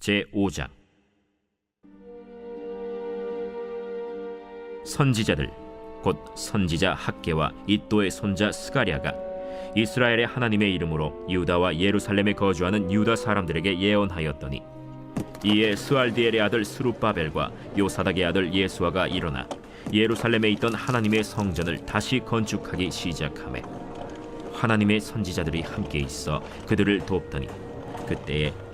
제 5장. 선지자들 곧 선지자 학계와 이또의 손자 스가랴가 이스라엘의 하나님의 이름으로 유다와 예루살렘에 거주하는 유다 사람들에게 예언하였더니 이에 스알디엘의 아들 스룹바벨과 요사닥의 아들 예수아가 일어나 예루살렘에 있던 하나님의 성전을 다시 건축하기 시작하매 하나님의 선지자들이 함께 있어 그들을 돕더니 그때에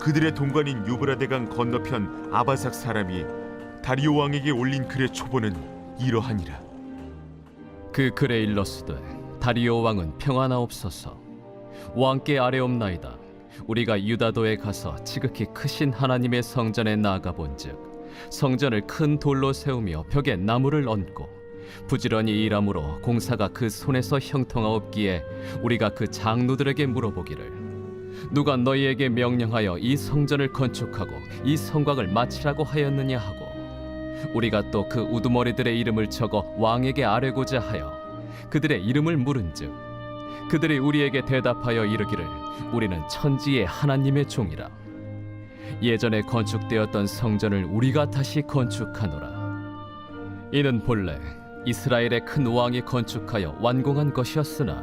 그들의 동관인 유브라데강 건너편 아바삭 사람이 다리오 왕에게 올린 글의 초보는 이러하니라. 그 글에 일렀으되 다리오 왕은 평안하옵소서. 왕께 아뢰옵나이다. 우리가 유다도에 가서 지극히 크신 하나님의 성전에 나아가 본즉 성전을 큰 돌로 세우며 벽에 나무를 얹고 부지런히 일함으로 공사가 그 손에서 형통하옵기에 우리가 그 장로들에게 물어보기를 누가 너희에게 명령하여 이 성전을 건축하고 이 성곽을 마치라고 하였느냐 하고 우리가 또 그 우두머리들의 이름을 적어 왕에게 아뢰고자 하여 그들의 이름을 물은즉 그들이 우리에게 대답하여 이르기를 우리는 천지의 하나님의 종이라. 예전에 건축되었던 성전을 우리가 다시 건축하노라. 이는 본래 이스라엘의 큰 왕이 건축하여 완공한 것이었으나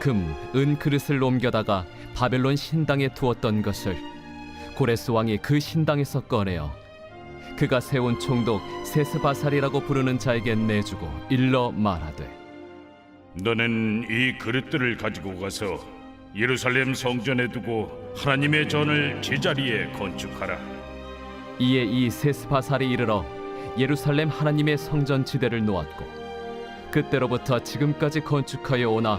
금, 은 그릇을 옮겨다가 바벨론 신당에 두었던 것을 고레스 왕이 그 신당에서 꺼내어 그가 세운 총독 세스바살이라고 부르는 자에게 내주고 일러 말하되 너는 이 그릇들을 가지고 가서 예루살렘 성전에 두고 하나님의 전을 제자리에 건축하라. 이에 이 세스바살이 이르러 예루살렘 하나님의 성전 지대를 놓았고 그때로부터 지금까지 건축하여 오나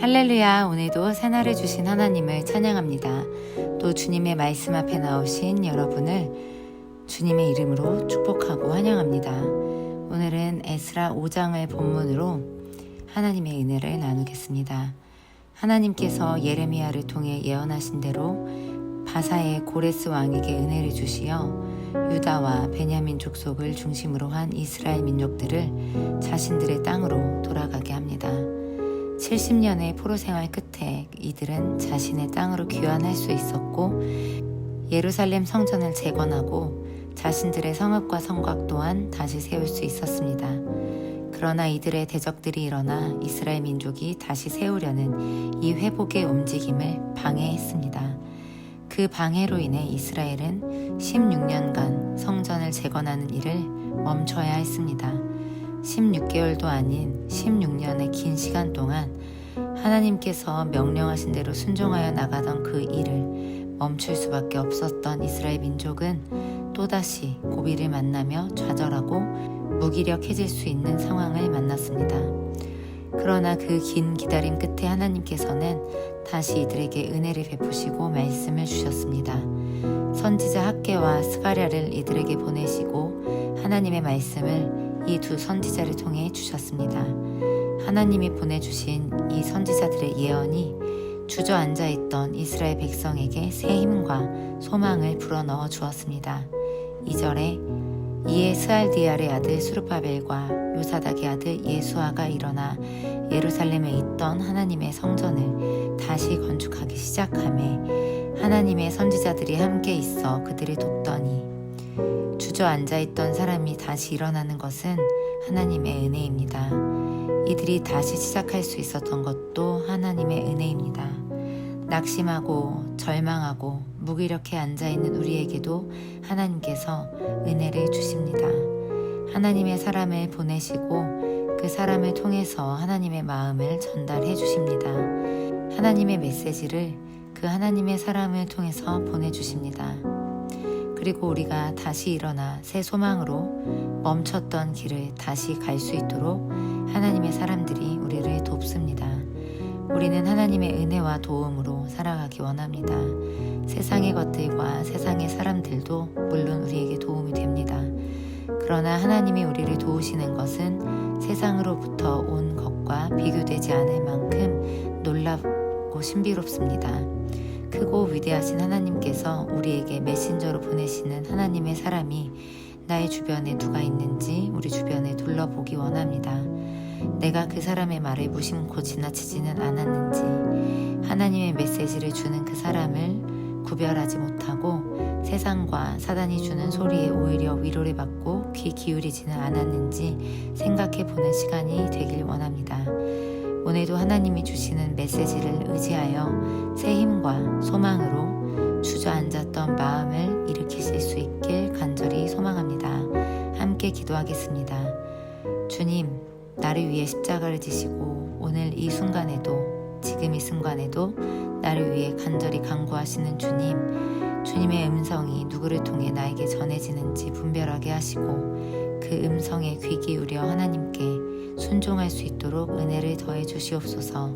할렐루야 오늘도 새날을 주신 하나님을 찬양합니다. 또 주님의 말씀 앞에 나오신 여러분을 주님의 이름으로 축복하고 환영합니다. 오늘은 에스라 5장을 본문으로 하나님의 은혜를 나누겠습니다. 하나님께서 예레미야를 통해 예언하신 대로 바사의 고레스 왕에게 은혜를 주시어 유다와 베냐민 족속을 중심으로 한 이스라엘 민족들을 자신들의 땅으로 돌아가게 합니다. 70년의 포로 생활 끝에 이들은 자신의 땅으로 귀환할 수 있었고 예루살렘 성전을 재건하고 자신들의 성읍과 성곽 또한 다시 세울 수 있었습니다. 그러나 이들의 대적들이 일어나 이스라엘 민족이 다시 세우려는 이 회복의 움직임을 방해했습니다. 그 방해로 인해 이스라엘은 16년간 성전을 재건하는 일을 멈춰야 했습니다. 16개월도 아닌 16년의 긴 시간 동안 하나님께서 명령하신 대로 순종하여 나가던 그 일을 멈출 수밖에 없었던 이스라엘 민족은 또다시 고비를 만나며 좌절하고 무기력해질 수 있는 상황을 만났습니다. 그러나 그 긴 기다림 끝에 하나님께서는 다시 이들에게 은혜를 베푸시고 말씀을 주셨습니다. 선지자 학계와 스가랴를 이들에게 보내시고 하나님의 말씀을 이 두 선지자를 통해 주셨습니다. 하나님이 보내주신 이 선지자들의 예언이 주저앉아 있던 이스라엘 백성에게 새 힘과 소망을 불어넣어 주었습니다. 2절에 이에 스알디알의 아들 수르바벨과 요사닥의 아들 예수아가 일어나 예루살렘에 있던 하나님의 성전을 다시 건축하기 시작함에 하나님의 선지자들이 함께 있어 그들을 돕더니 주저앉아 있던 사람이 다시 일어나는 것은 하나님의 은혜입니다. 이들이 다시 시작할 수 있었던 것도 하나님의 은혜입니다. 낙심하고 절망하고 무기력해 앉아 있는 우리에게도 하나님께서 은혜를 주십니다. 하나님의 사람을 보내시고 그 사람을 통해서 하나님의 마음을 전달해 주십니다. 하나님의 메시지를 그 하나님의 사람을 통해서 보내주십니다. 그리고 우리가 다시 일어나 새 소망으로 멈췄던 길을 다시 갈 수 있도록 하나님의 사람들이 우리를 돕습니다. 우리는 하나님의 은혜와 도움으로 살아가기 원합니다. 세상의 것들과 세상의 사람들도 물론 우리에게 도움이 됩니다. 그러나 하나님이 우리를 도우시는 것은 세상으로부터 온 것과 비교되지 않을 만큼 놀랍고 신비롭습니다. 크고 위대하신 하나님께서 우리에게 메신저로 보내시는 하나님의 사람이 나의 주변에 누가 있는지 우리 주변에 둘러보기 원합니다. 내가 그 사람의 말을 무심코 지나치지는 않았는지 하나님의 메시지를 주는 그 사람을 구별하지 못하고 세상과 사단이 주는 소리에 오히려 위로를 받고 귀 기울이지는 않았는지 생각해 보는 시간이 되길 원합니다. 오늘도 하나님이 주시는 메시지를 의지하여 새 힘과 소망으로 주저앉았던 마음을 일으키실 수 있길 간절히 소망합니다. 함께 기도하겠습니다. 주님, 나를 위해 십자가를 지시고 오늘 이 순간에도 지금 이 순간에도 나를 위해 간절히 간구하시는 주님, 주님의 음성이 누구를 통해 나에게 전해지는지 분별하게 하시고 그 음성에 귀 기울여 하나님께 순종할 수 있도록 은혜를 더해 주시옵소서.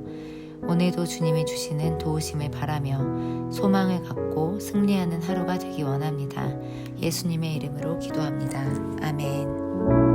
오늘도 주님이 주시는 도우심을 바라며 소망을 갖고 승리하는 하루가 되기 원합니다. 예수님의 이름으로 기도합니다. 아멘.